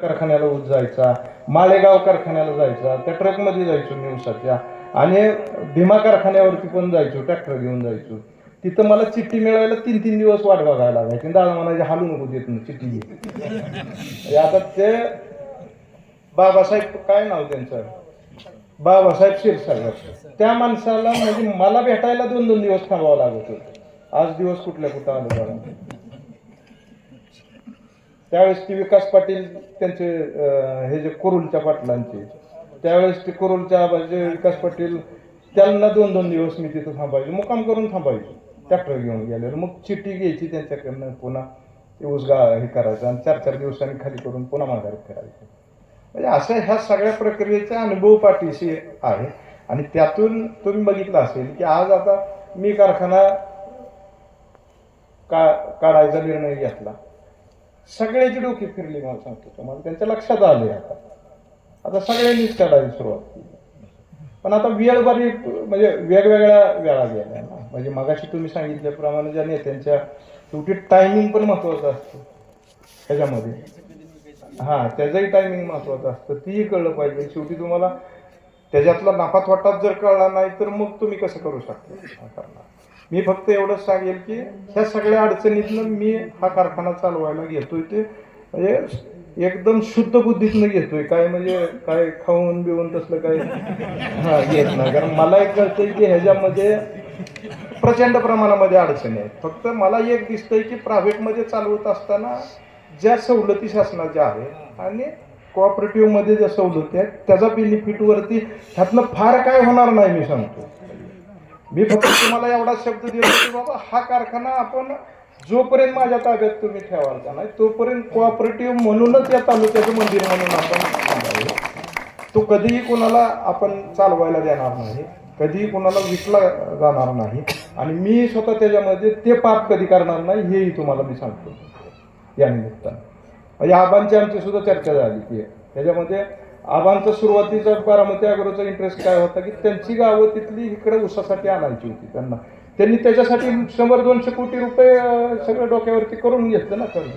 कारखान्याला ऊस जायचा माळेगाव कारखान्याला जायचा त्या ट्रकमध्ये जायचो मी ऊसाच्या आणि भीमा कारखान्यावरती पण जायचो ट्रॅक्टर घेऊन जायचो. तिथं मला चिठ्ठी मिळायला तीन तीन दिवस वाट बघायला लागायची. दादा म्हणायचे हालू नको देत नाही चिठ्ठी घे. आता ते बाबासाहेब काय नाव त्यांचं? बाबासाहेब क्षीरसागर त्या माणसाला म्हणजे मला भेटायला दोन दोन दिवस थांबावं लागत होतं. आज दिवस कुठल्या कुठं आलो बघा. त्यावेळेस ती विकास पाटील त्यांचे हे जे कुरुलच्या पाटलांचे त्यावेळेस ते कुरुलच्या जे विकास पाटील त्यांना दोन दोन दिवस मी तिथं थांबायचो मुक्काम करून थांबायचो. ट्रॅक्टर घेऊन गेलेलो. मग चिठ्ठी घ्यायची त्यांच्याकडनं पुन्हा उसगा हे करायचं आणि चार चार दिवसांनी खाली करून पुन्हा माघारी करायचं. म्हणजे असं ह्या सगळ्या प्रक्रियेचा अनुभव पाठीशी आहे. आणि त्यातून तुम्ही बघितलं असेल की आज आता मी कारखाना का काढायचा निर्णय घेतला. सगळ्याची डोके फिरली मला सांगतो तुम्हाला. त्यांच्या लक्षात आले आता. आता सगळ्यांनीच काढायला सुरुवात केली. पण आता वेळ बरी म्हणजे वेगवेगळ्या वेळा गेल्या ना. म्हणजे मगाशी तुम्ही सांगितल्याप्रमाणे ज्या नेत्यांच्या शेवटी टायमिंग पण महत्वाचं असतं. त्याच्यामध्ये. हां त्याचंही टायमिंग महत्वाचं असतं. तीही कळलं पाहिजे. शेवटी तुम्हाला त्याच्यातला नफा तोटाच जर कळला नाही तर मग तुम्ही कसं करू शकता? करणार मी फक्त एवढंच सांगेल की ह्या सगळ्या अडचणीतनं मी हा कारखाना चालवायला घेतोय ते म्हणजे एकदम शुद्ध बुद्धीतनं घेतोय. काय म्हणजे काय खाऊन बिवून तसलं काय? हा घेत नाही. कारण मला एक कळतंय की ह्याच्यामध्ये प्रचंड प्रमाणामध्ये अडचणी आहेत. फक्त मला एक दिसतंय की प्रायव्हेटमध्ये चालवत असताना ज्या सवलती शासनाच्या आहेत आणि कोऑपरेटिव्हमध्ये मध्ये ज्या सवलती आहेत त्याचा बेनिफिटवरती ह्यातनं फार काय होणार नाही मी सांगतो. मी फक्त तुम्हाला एवढा शब्द देतो की बाबा हा कारखाना आपण जोपर्यंत माझ्या ताब्यात तुम्ही ठेवाल का नाही तोपर्यंत कोऑपरेटिव्ह म्हणूनच या तालुक्याचं मंदिर म्हणून आपण तो कधीही कोणाला आपण चालवायला देणार नाही कधीही कोणाला विकला जाणार नाही आणि मी स्वतः त्याच्यामध्ये ते पाप कधी करणार नाही हेही तुम्हाला मी सांगतो. या निमित्तानं. म्हणजे आबांची आमची सुद्धा चर्चा झाली की त्याच्यामध्ये आबांचा सुरुवातीचा बारामती अग्रोचा इंटरेस्ट काय होता की त्यांची गावं तिथली इकडे उसासाठी आणायची होती त्यांना. त्यांनी त्याच्यासाठी शंभर दोनशे कोटी रुपये सगळं डोक्यावरती करून घेतलं ना कर्ज.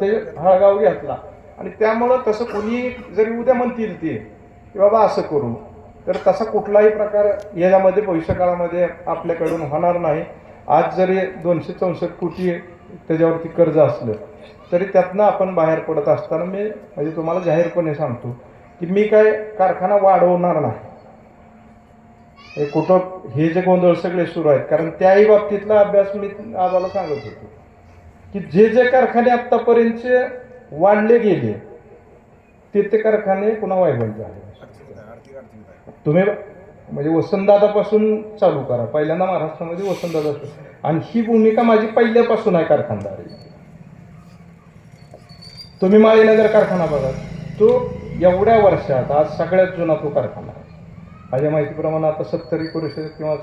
ते हा गाव घेतला. आणि त्यामुळं तसं कोणी जरी उद्या म्हणतील ते की बाबा असं करू तर तसा कुठलाही प्रकार याच्यामध्ये भविष्यकाळामध्ये आपल्याकडून होणार नाही. आज जरी दोनशे चौसष्ट कोटी त्याच्यावरती कर्ज असलं तरी त्यातनं आपण बाहेर पडत असताना मी म्हणजे तुम्हाला जाहीरपणे सांगतो की मी काय कारखाना वाढवणार नाही. हे कुठं हे जे गोंधळ सगळे सुरू आहेत कारण त्याही बाबतीतला अभ्यास मी आम्हाला सांगत होतो. की जे जे कारखाने आत्तापर्यंतचे वाढले गेले ते ते कारखाने पुन्हा वायबल झाले. तुम्ही म्हणजे वसंतदादापासून चालू करा. पहिल्यांदा महाराष्ट्रामध्ये वसंतदादा आणि ही भूमिका माझी पहिल्यापासून आहे कारखानदारी तुम्ही माळीनगर कारखाना बघा. तो एवढ्या वर्षात आज सगळ्यात जुना तो कारखाना आहे. माझ्या माहितीप्रमाणे आता सत्तरी पुरुष किंवा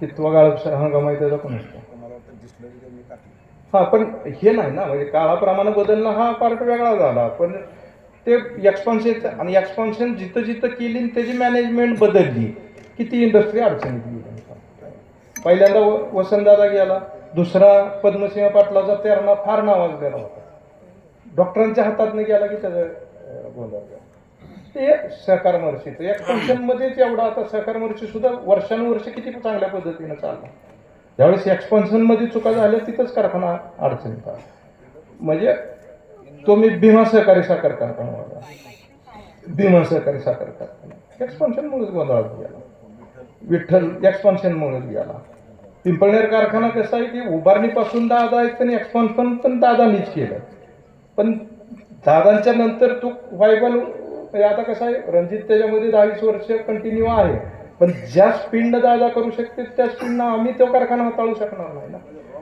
कितवा गाळप हंगाम आहे त्याचा पण असतो. हां पण हे नाही ना म्हणजे काळाप्रमाणे बदलणं हा पार्ट वेगळा झाला. पण ते एक्सपान्शन आणि एक्सपान्शन जिथं जिथं केली त्याची मॅनेजमेंट बदलली की ती इंडस्ट्री अडचणीत गेली. पहिल्यांदा व- वसंतदादा गेला दुसरा पद्मसिंह पाटलाचा तेरणा फार नावाजलेला होता. डॉक्टरांच्या हातातनं गेला की त्याचं ते सहकार मर्शीचं या मध्येच एवढा आता सहकार मर्शी सुद्धा वर्षानुवर्ष किती चांगल्या पद्धतीनं चालला ज्यावेळेस एक्सपन्शनमध्ये चुका झाल्या तिथंच कारखाना अडचणीत आला. म्हणजे तो मी भीमा सहकारी साखर कारखाना होता भीमा सहकारी साखर कारखाना. एक्सपान्शनमुळेच गोंधळात गेला. विठ्ठल एक्सपान्शनमुळेच गेला. पिंपळनेर कारखाना कसा आहे की उभारणीपासून दादा आहेत आणि एक्सपान्शन पण दादानीच केलं. पण दादांच्या नंतर तो व्हायबल म्हणजे आता कसं आहे रणजित त्याच्यामध्ये दहावीस वर्ष कंटिन्यू आहे. पण ज्या स्पीडनं दादा करू शकते त्या स्पीडनं आम्ही तो कारखाना हाताळू शकणार नाही ना.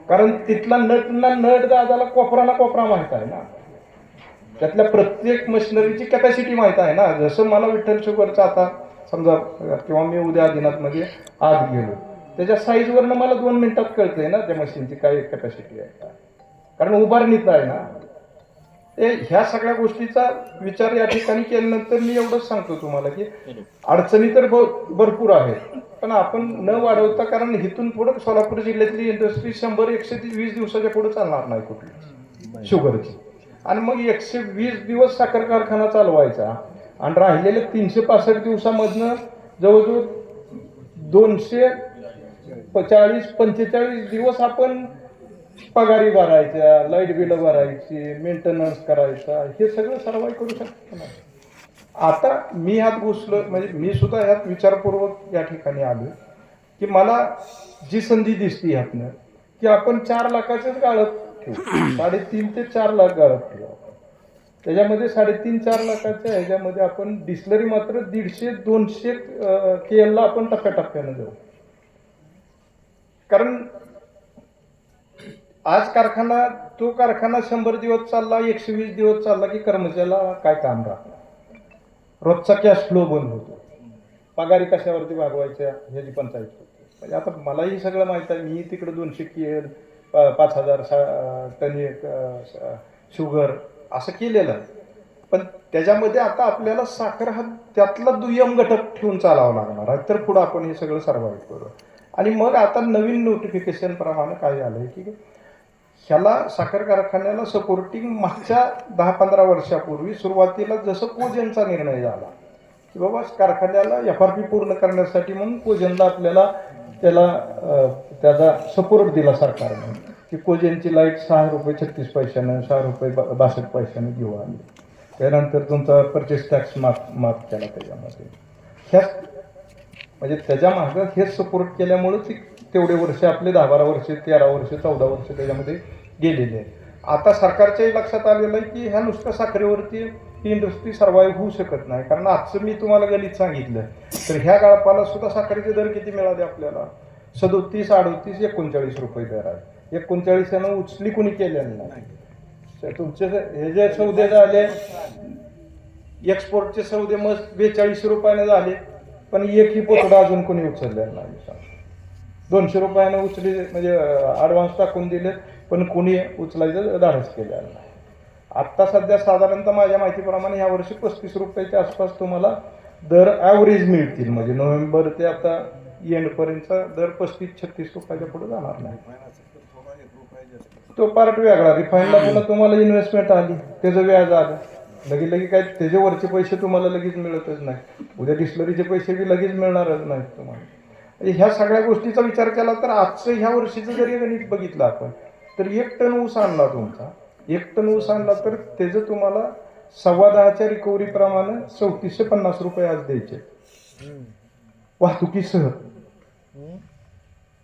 कारण तिथला नट ना नट दादाला कोपराला कोपरा माहीत आहे ना. त्यातल्या प्रत्येक मशिनरीची कॅपॅसिटी माहीत आहे ना. जसं मला विठ्ठल शुगरचं आता समजा किंवा मी उद्या आदिनाथमध्ये आत गेलो. त्याच्या साईजवरनं मला दोन मिनिटात कळतंय ना त्या मशीनची काय कॅपॅसिटी आहे. काय कारण उभारणीत आहे ना. ह्या सगळ्या गोष्टीचा विचार या ठिकाणी केल्यानंतर मी एवढंच सांगतो तुम्हाला की अडचणी तर भरपूर आहेत पण आपण न वाढवता कारण इथून पुढे सोलापूर जिल्ह्यातली इंडस्ट्री शंभर एकशे वीस दिवसाच्या पुढे चालणार नाही कुठली शुगरची आणि मग एकशे वीस दिवस साखर कारखाना चालवायचा आणि राहिलेले तीनशे पासष्ट दिवसामधनं जवळजवळ दोनशे चाळीस पंचेचाळीस दिवस आपण पगारी भरायच्या लाइट बिलं भरायची मेंटेनन्स करायचा हे सगळं सर्वाई करू शकतो ना. आता मी ह्यात घुसलो म्हणजे मी सुद्धा ह्यात विचारपूर्वक या ठिकाणी आलो की मला जी संधी दिसती ह्यातनं की आपण चार लाखाचेच गाळप ठेवू. साडेतीन ते चार लाख गाळप ठेवू त्याच्यामध्ये साडेतीन चार लाखाच्या ह्याच्यामध्ये आपण डिस्लरी मात्र दीडशे दोनशे के एलला आपण टप्प्याटप्प्यानं जाऊ कारण आज कारखाना तो कारखाना शंभर दिवस चालला एकशे वीस दिवस चालला की कर्मचाऱ्याला काय काम राहणार रोजचा कॅश फ्लो बंद होतो. पगारी कशावरती भागवायच्या ह्याची पंचायत होते म्हणजे आता मलाही सगळं माहीत आहे मी तिकडे दोनशे केल पाच हजार सा- टन एक, शुगर असं केलेलं आहे. पण त्याच्यामध्ये आता आपल्याला साखर हा त्यातला दुय्यम घटक ठेवून चालावा लागणार आहे. तर पुढं आपण हे सगळं सर्वाईव्ह करू. आणि मग आता नवीन नोटिफिकेशन प्रमाणे काय आहे की ह्याला साखर कारखान्याला सपोर्टिंग मागच्या दहा पंधरा वर्षापूर्वी सुरुवातीला जसं कोजनचा निर्णय झाला की बाबा कारखान्याला एफ आर पी पूर्ण करण्यासाठी म्हणून कोजनला आपल्याला त्याला त्याचा सपोर्ट दिला सरकारने की कोजनची लाइट सहा रुपये छत्तीस पैशानं सहा रुपये बा- बासष्ट पैशानं घेऊ आली त्यानंतर तुमचा परचेस टॅक्स माफ माफ केला त्याच्यामध्ये. ह्या म्हणजे त्याच्या मागं हेच सपोर्ट केल्यामुळेच तेवढे वर्ष आपले दहा बारा वर्ष तेरा वर्ष चौदा वर्ष त्याच्यामध्ये गेलेले आहे आता सरकारच्याही लक्षात आलेलं आहे की ह्या नुसत्या साखरेवरती ही इंडस्ट्री सर्वाईव्ह होऊ शकत नाही. कारण आजचं मी तुम्हाला गणित सांगितलं तर ह्या गाळपाला सुद्धा साखरेचे दर किती मिळाले आपल्याला? सदोतीस अडोतीस एकोणचाळीस रुपये दर आहे. एकोणचाळीसानं उचली कोणी केलेलं नाही? तुमचे हे जे सौदे झाले एक्सपोर्टचे सौदे मस्त बेचाळीस रुपयाने झाले पण एकही पोतडा अजून कोणी उचललेला नाही. दोनशे रुपयानं उचली म्हणजे ॲडव्हान्स टाकून दिले पण कोणी उचलायचं धाडस केलेलं नाही. आत्ता सध्या साधारणतः माझ्या माहितीप्रमाणे या वर्षी पस्तीस रुपयाच्या आसपास तुम्हाला दर ॲव्हरेज मिळतील. म्हणजे नोव्हेंबर ते आता एंडपर्यंतचा दर पस्तीस छत्तीस रुपयाच्या पुढे जाणार नाही. तो पार्ट वेगळा. रिफाईनला पुन्हा तुम्हाला इन्व्हेस्टमेंट आली. त्याचं व्याज आलं. लगेच लगेच काय त्याच्यावरचे पैसे तुम्हाला लगेच मिळतच नाही. उद्या डिस्लरीचे पैसे बी लगेच मिळणारच नाहीत तुम्हाला. म्हणजे ह्या सगळ्या गोष्टीचा विचार केला तर आजचं ह्या वर्षीचं जरी गणित बघितलं आपण तर एक टन ऊस आणला तुमचा. एक टन ऊस आणला तर त्याचं तुम्हाला सव्वा दहाच्या रिकव्हरी प्रमाणे चौतीसशे पन्नास रुपये आज द्यायचे. वाहतुकीसह.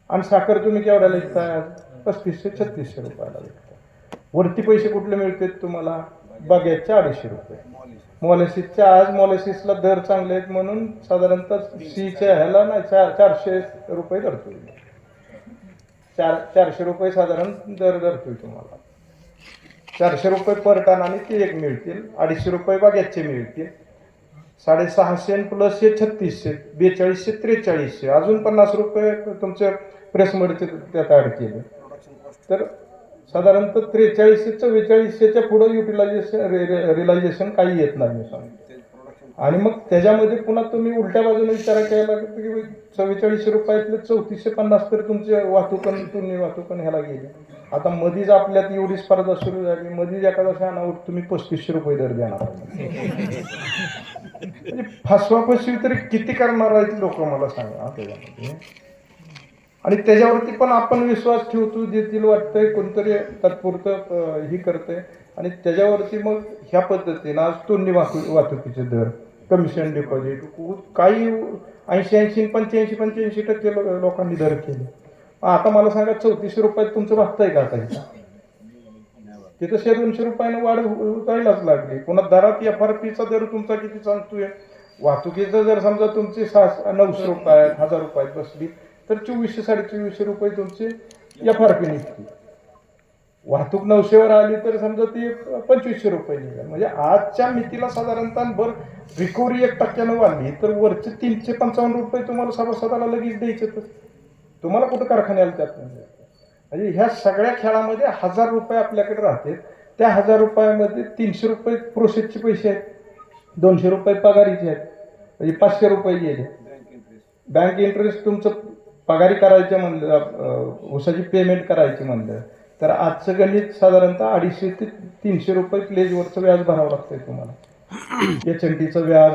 आणि साखर तुम्ही केवढ्याला विकताय आज? पस्तीसशे छत्तीसशे रुपयाला विकताय. वरती पैसे कुठले मिळतात तुम्हाला? बघ्याचे अडीचशे रुपये. मॉलिसिसच्या आज मॉलिसिसला दर चांगले आहेत म्हणून साधारणतः सीच्या ह्याला ना चार चारशे रुपये धरतो चार चारशे रुपये साधारण दर धरतोय तुम्हाला. चारशे रुपये पर टन आणि ते एक मिळतील. अडीचशे रुपये बागेचे मिळतील. साडेसहाशे प्लस हे छत्तीसशे बेचाळीसशे त्रेचाळीसशे. अजून पन्नास रुपये तुमचे प्रेसमडचे त्यात ॲड केले. तर साधारणतः त्रेचाळीसशे चव्वेचाळीसशेच्या पुढं युटिलायझेशन रिलायझेशन काही येत नाही मी आणि मग त्याच्यामध्ये पुन्हा तुम्ही उलट्या बाजूने विचार केला की चव्वेचाळीसशे रुपयातले चौतीसशे पन्नास तर तुमचे वाहतुकन तुम्ही वाहतुकन ह्याला गेले. आता मधीच आपल्यात एवढी स्पर्धा सुरू झाली मधीच एखादा शाणा तुम्ही पस्तीसशे रुपये दर देणार म्हणजे फसवाफसवी तरी किती करणार आहेत लोक मला सांगा त्याच्यामध्ये. आणि त्याच्यावरती पण आपण विश्वास ठेवतो देतील वाटतंय कोणतरी तात्पुरतं ही करतंय. आणि त्याच्यावरती मग ह्या पद्धतीनं आज तोंडी वाहतू वाहतुकीचे दर कमिशन डिपॉझिट काही ऐंशी ऐंशी पंच्याऐंशी पंच्याऐंशी टक्के लोकांनी दर केले. आता मला सांगा चौतीसशे रुपयात तुमचं भागतंय का आता इथं? तिथं शे दोनशे रुपयानं वाढ जायलाच लागली. पुन्हा दरात एफ आर पीचा दर तुमचा किती सांगतोय? वाहतुकीचा जर समजा तुमची सहा नऊशे रुपये हजार रुपयात बसली तर चोवीसशे साडेचोवीसशे रुपये तुमची एफ आर पी निघते वाहतूक नऊशेवर आली तर समजा ती पंचवीसशे रुपये निघेल. म्हणजे आजच्या मितीला साधारणतः बर रिकव्हरी एक टक्क्यानं वाढली. तर वरचे तीनशे पंचावन्न रुपये तुम्हाला सभासदाला लगेच द्यायचे तर. तुम्हाला कुठं कारखान्याला त्यात म्हणजे ह्या सगळ्या खेळामध्ये हजार रुपये आपल्याकडे राहते त्या हजार रुपयामध्ये तीनशे रुपये प्रोसेसचे पैसे आहेत. दोनशे रुपये पगारीचे आहेत. म्हणजे पाचशे रुपये गेले. बँक इंटरेस्ट तुमचं पगारी करायचं म्हणलं अं, ऊसाची पेमेंट करायची म्हणलं तर आजचं गणित साधारणतः अडीचशे ते तीनशे रुपये प्लेजवरचं व्याज भरावं लागतंय तुम्हाला. एच एन टीचं व्याज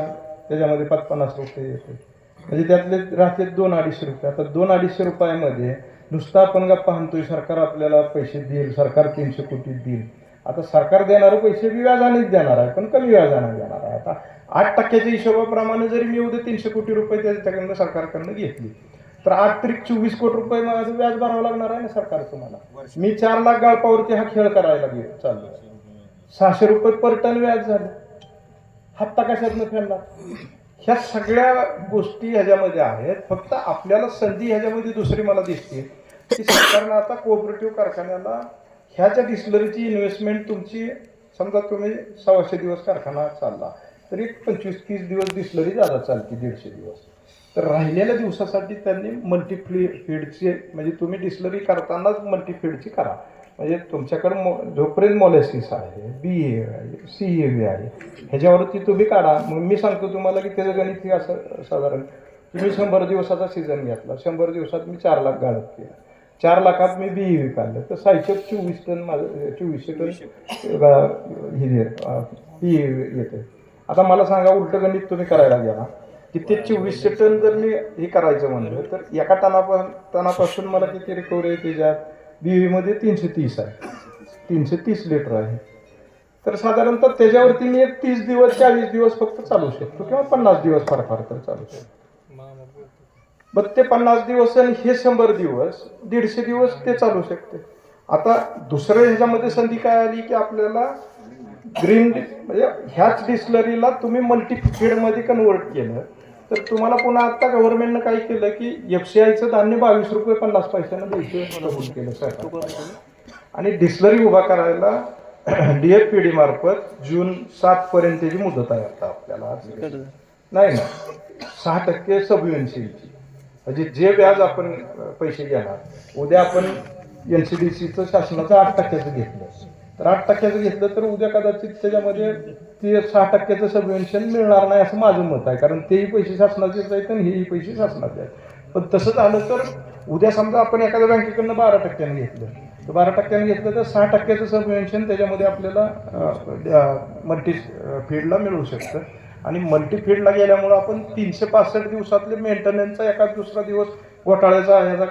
त्याच्यामध्ये पाच पन्नास रुपये येते म्हणजे त्यातले राहते दोन अडीचशे रुपये. आता दोन अडीचशे रुपयामध्ये नुसता आपण गप्पा आणतोय सरकार आपल्याला पैसे देईल सरकार तीनशे कोटी देईल. आता सरकार देणारे पैसे बी व्याजानेच देणार आहे पण कमी व्याजाने देणार आहे. आता आठ टक्क्याच्या हिशोबाप्रमाणे जरी मी उद्या तीनशे कोटी रुपये त्याच्याकडनं सरकारकडनं घेतली तर आठ त्रिक चोवीस कोटी रुपये माझं व्याज भरावं लागणार आहे ना सरकार तुम्हाला. मी चार लाख गाळपावरती हा खेळ करायला गेलो चाललो. सहाशे रुपये पर टन व्याज झालं. हप्ता कशातनं फेडला ह्या सगळ्या गोष्टी ह्याच्यामध्ये आहेत. फक्त आपल्याला संधी ह्याच्यामध्ये दुसरी मला दिसते. की सरकारनं आता कोऑपरेटिव्ह कारखान्याला ह्याच्या डिस्लरीची इन्व्हेस्टमेंट तुमची समजा तुम्ही सव्वाशे दिवस कारखाना चालला तरी पंचवीस तीस दिवस डिस्लरी जादा चालते दीडशे दिवस. तर राहिलेल्या दिवसासाठी त्यांनी मल्टी फ्ली फीडची म्हणजे तुम्ही डिस्लरी करतानाच मल्टी फीडची करा. म्हणजे तुमच्याकडे मो जोपर्यंत मॉलेसिस आहे बी ए आहे सी ए बी आहे ह्याच्यावरती तुम्ही काढा. मग मी सांगतो तुम्हाला की त्याचं गणित हे असं साधारण. तुम्ही शंभर दिवसाचा सीझन घेतला. शंभर दिवसात मी चार लाख गाळप केला. चार लाखात मी बी ई काढलं. तर साहित्य चोवीस टन माझं चोवीसशे टन हे बी येते आता मला सांगा उलटं गणित तुम्ही करायला गेला. की ते चोवीसशे टन जर मी हे करायचं म्हणलं तर एका टनापा टनापासून मला किती रिकव्हरी आहे त्याच्यात? बी मध्ये तीनशे तीस आहे. तीनशे तीस लिटर आहे. तर साधारणतः त्याच्यावरती मी एक तीस दिवस चाळीस दिवस फक्त चालू शकतो किंवा पन्नास दिवस फार फार तर चालू शकतो. मग ते पन्नास दिवस आणि हे शंभर दिवस दीडशे दिवस ते चालू शकते. आता दुसरं ह्याच्यामध्ये संधी काय आली की आपल्याला ग्रीन म्हणजे ह्याच डिस्लरीला तुम्ही मल्टी मध्ये कन्वर्ट केलं. तर तुम्हाला पुन्हा आता गव्हर्नमेंटनं काय केलं की एफ सी आयचं धान्य बावीस रुपये पन्नास पैशानं द्यायचं कबूल केलं सरकार आणि डिस्लरी उभा करायला डी एफ पी डी मार्फत जून सात पर्यंतची मुदत आहे आता आपल्याला. नाही ना सहा टक्के सबयुएनसीची म्हणजे जे व्याज आपण पैसे घेणार उद्या आपण एन सी डी सीचं शासनाचं आठ टक्क्याचं घेतलं. तर आठ टक्क्याचं घेतलं तर उद्या कदाचित त्याच्यामध्ये ते सहा टक्क्याचं सबवेन्शन मिळणार नाही असं माझं मत आहे. कारण तेही पैसे शासनाचेच आहेत आणि हेही पैसे शासनाचे आहेत. पण तसं झालं तर उद्या समजा आपण एखाद्या बँकेकडनं बारा टक्क्याने घेतलं. तर बारा टक्क्याने घेतलं तर सहा टक्क्याचं सबवेन्शन त्याच्यामध्ये आपल्याला मल्टी फील्डला मिळू शकतं. आणि मल्टी फील्डला गेल्यामुळं आपण तीनशे पासष्ट दिवसातले मेंटेनन्सचा एखाद दुसरा दिवस घोटाळ्याचा ह्याचा